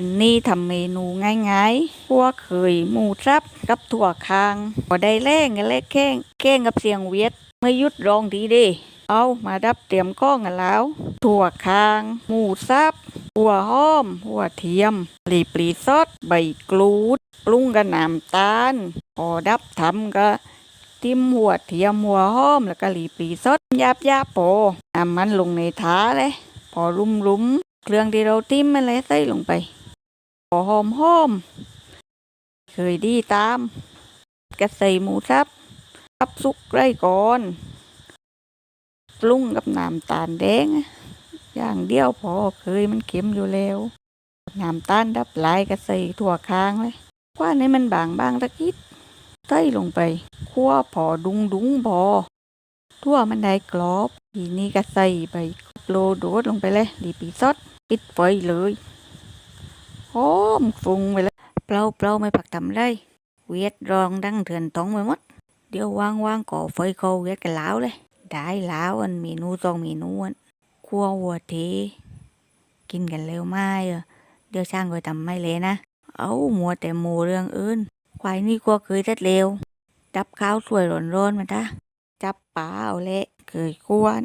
วันนี้ทำเมนูง่ายๆพวกเคยหมูสับกับถั่วคางพอได้แรงกันแล้วแข้งแข้งกับเสียงเวียดไม่ยุดร้องดีเด้เอามาดับเตรียมข้องกันแล้ว ถั่วคาง หมูสับ หัวหอม หัวเทียมปลีปลีซอสใบกรูด ปรุงกับน้ำตาลพอดับทำก็ทิมหัวเทียมหัวหอมแล้วก็หลีปลีซอสยาบยาบๆพอน้ำมันลงในท้าเลย พอรุมรุมๆเครื่องที่เราทิมมันเลยใส่ลงไป หอมหอม เคยดีตาม กระใส่หมูสับซับซุกไรก่อนปรุงกับน้ำตาลแดง อย่างเดียวพอเคยมันเค็มอยู่แล้วน้ำตาลดับลายก็ใส่ถั่วค้างเลยคว่าในมันบางบางตะกิดใส่ลงไปคั่วพอดุงดุงพอทั่วมันได้กรอบ ทีนี้ก็ใส่ใบโลโดดลงไปเลยดีปีซอสปิดไฟเลย อมฟุ้งไปเลยเปล่าเปล่าไม่ผักทำไรเวียดรองดังเถื่อนท้องไปหมด เดี๋ยวว่างว่างๆก่อไฟเขาเวียดกันแล้วเลย ได้แล้วอันเมนูสองเมนูอันคั่ววัวเทกินกันเร็วไม้เออเดี๋ยวช่างก็ทำไม่เลยนะ เอามัวแต่หมูเรื่องอื่นควายนี่กลัวเคยเสร็จเร็วจับข้าวสวยร้อนๆมาท่าจับปลาเอาเละเคยกวน